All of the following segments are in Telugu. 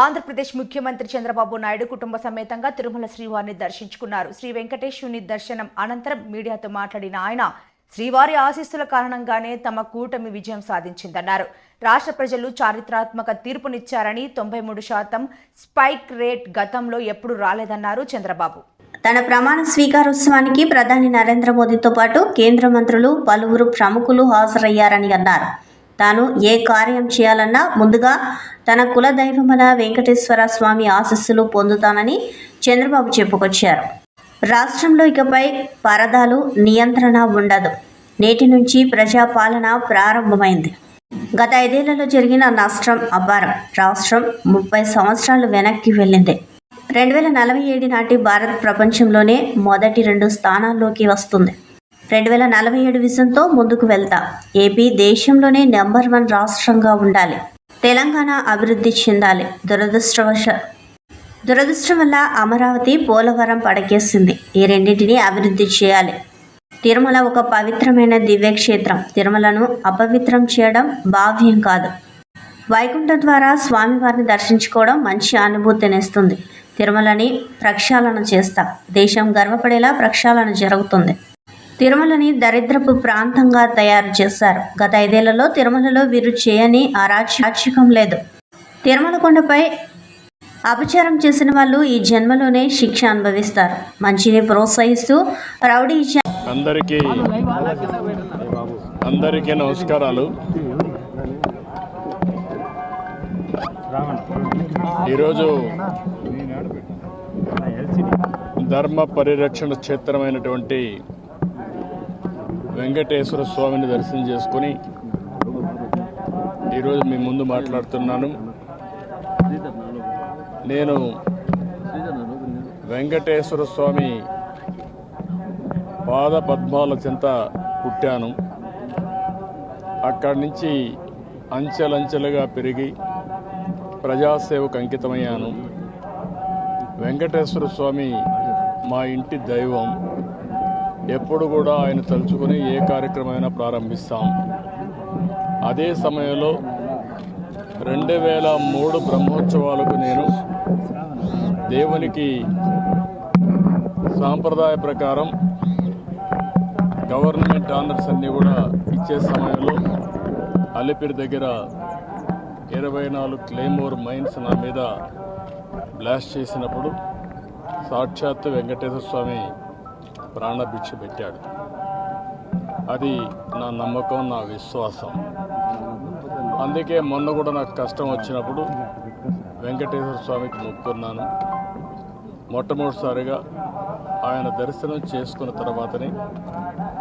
ఆంధ్రప్రదేశ్ ముఖ్యమంత్రి చంద్రబాబు నాయుడు కుటుంబ సమేతంగా తిరుమల శ్రీవారిని దర్శించుకున్నారు. శ్రీ వెంకటేశ్వరుని దర్శనం అనంతరం మీడియాతో మాట్లాడిన ఆయన శ్రీవారి ఆశీస్సుల కారణంగానే తమ కూటమి విజయం సాధించిందన్నారు. రాష్ట్ర ప్రజలు చారిత్రాత్మక తీర్పునిచ్చారని తొంభై మూడు శాతం స్పైక్ రేట్ గతంలో ఎప్పుడూ రాలేదన్నారు చంద్రబాబు. తన ప్రమాణ స్వీకారోత్సవానికి ప్రధాని నరేంద్ర మోదీతో పాటు కేంద్ర మంత్రులు పలువురు ప్రముఖులు హాజరయ్యారని అన్నారు. తాను ఏ కార్యం చేయాలన్నా ముందుగా తన కుల దైవమన వెంకటేశ్వర స్వామి ఆశస్సులు పొందుతానని చంద్రబాబు చెప్పుకొచ్చారు. రాష్ట్రంలో ఇకపై పరదాలు నియంత్రణ ఉండదు. నేటి నుంచి ప్రజాపాలన ప్రారంభమైంది. గత ఐదేళ్ళలో జరిగిన నష్టం అపారం. రాష్ట్రం ముప్పై సంవత్సరాలు వెనక్కి వెళ్ళింది. రెండు వేల నలభై ఏడు నాటి భారత్ ప్రపంచంలోనే మొదటి రెండు స్థానాల్లోకి వస్తుంది. రెండు వేల నలభై ఏడు విజన్తో ముందుకు వెళ్తా. ఏపీ దేశంలోనే నెంబర్ వన్ రాష్ట్రంగా ఉండాలి. తెలంగాణ అభివృద్ధి చెందాలి. దురదృష్టవశ దురదృష్టం వల్ల అమరావతి పోలవరం పడకేసింది. ఈ రెండింటిని అభివృద్ధి చేయాలి. తిరుమల ఒక పవిత్రమైన దివ్యక్షేత్రం. తిరుమలను అపవిత్రం చేయడం భావ్యం కాదు. వైకుంఠం ద్వారా స్వామివారిని దర్శించుకోవడం మంచి అనుభూతినిస్తుంది తిరుమలని ప్రక్షాళన చేస్తాం. దేశం గర్వపడేలా ప్రక్షాళన జరుగుతుంది. తిరుమలని దరిద్రపు ప్రాంతంగా తయారు చేశారు. గత ఐదేళ్ళలో తిరుమలలో వీరు చేయని అరాచకం లేదు. తిరుమల కొండపై అపచారం చేసిన వాళ్ళు ఈ జన్మలోనే శిక్ష అనుభవిస్తారు. మంచిని ప్రోత్సహిస్తూ రౌడీ అందరికీ అందరికీ నమస్కారాలు. ఈరోజు ధర్మ పరిరక్షణ క్షేత్రమైనటువంటి వెంకటేశ్వర స్వామిని దర్శనం చేసుకొని ఈరోజు మీ ముందు మాట్లాడుతున్నాను. నేను వెంకటేశ్వర స్వామి పాద పద్మాల చెంత పుట్టాను. అక్కడి నుంచి అంచెలంచెలుగా పెరిగి ప్రజాసేవకు అంకితమయ్యాను. వెంకటేశ్వర స్వామి మా ఇంటి దైవం. ఎప్పుడు కూడా ఆయన తలుచుకొని ఏ కార్యక్రమమైనా ప్రారంభిస్తాం. అదే సమయంలో రెండు వేల మూడు బ్రహ్మోత్సవాలకు నేను దేవునికి సాంప్రదాయ ప్రకారం గవర్నమెంట్ ఆనర్స్ అన్నీ కూడా ఇచ్చే సమయంలో అలిపిరి దగ్గర ఇరవై నాలుగు క్లెయిమోర్ మైన్స్ నా మీద బ్లాస్ట్ చేసినప్పుడు సాక్షాత్తు వెంకటేశ్వర స్వామి ప్రాణభిక్ష పెట్టాడు. అది నా నమ్మకం నా విశ్వాసం. అందుకే మొన్న కూడా నాకు కష్టం వచ్చినప్పుడు వెంకటేశ్వర స్వామికి మొక్కున్నాను. మొట్టమొదటిసారిగా ఆయన దర్శనం చేసుకున్న తర్వాతనే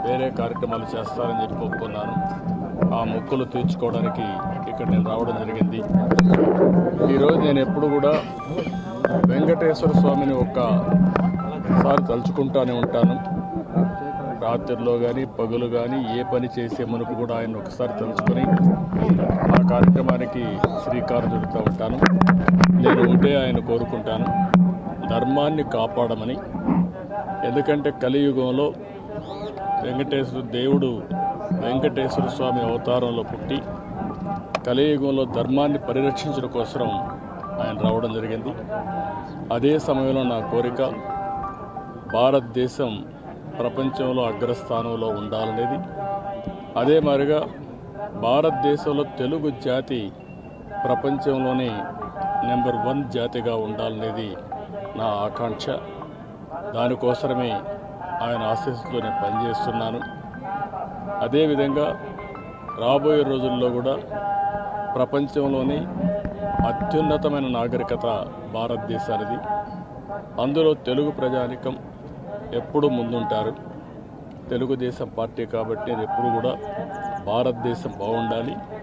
వేరే కార్యక్రమాలు చేస్తారని చెప్పి ఒప్పుకున్నాను. ఆ మొక్కులు తీర్చుకోవడానికి ఇక్కడ నేను రావడం జరిగింది. ఈరోజు నేను ఎప్పుడు కూడా వెంకటేశ్వర స్వామిని ఒక ఒక్కసారి తలుచుకుంటానే ఉంటాను. రాత్రిలో కానీ పగులు కానీ ఏ పని చేసే మనకు కూడా ఆయన ఒకసారి తలుచుకొని ఆ కార్యక్రమానికి శ్రీకారం చుడుతూ ఉంటాను. నేను ఉంటే ఆయన కోరుకుంటాను. ధర్మాన్ని కాపాడమని. ఎందుకంటే కలియుగంలో వెంకటేశ్వర దేవుడు వెంకటేశ్వర స్వామి అవతారంలో పుట్టి కలియుగంలో ధర్మాన్ని పరిరక్షించడం కోసం ఆయన రావడం జరిగింది. అదే సమయంలో నా కోరిక భారతదేశం ప్రపంచంలో అగ్రస్థానంలో ఉండాలనేది. అదే మాదిరిగా భారతదేశంలో తెలుగు జాతి ప్రపంచంలోనే నెంబర్ వన్ జాతిగా ఉండాలనేది నా ఆకాంక్ష. దానికోసమే ఆయన ఆశీస్సుతో నేను పనిచేస్తున్నాను అదేవిధంగా రాబోయే రోజుల్లో కూడా ప్రపంచంలోని అత్యున్నతమైన నాగరికత భారతదేశానిది. అందులో తెలుగు ప్రజానికం ఎప్పుడూ ముందుంటారు. తెలుగుదేశం పార్టీ కాబట్టి అది ఎప్పుడు కూడా భారతదేశం బాగుండాలి.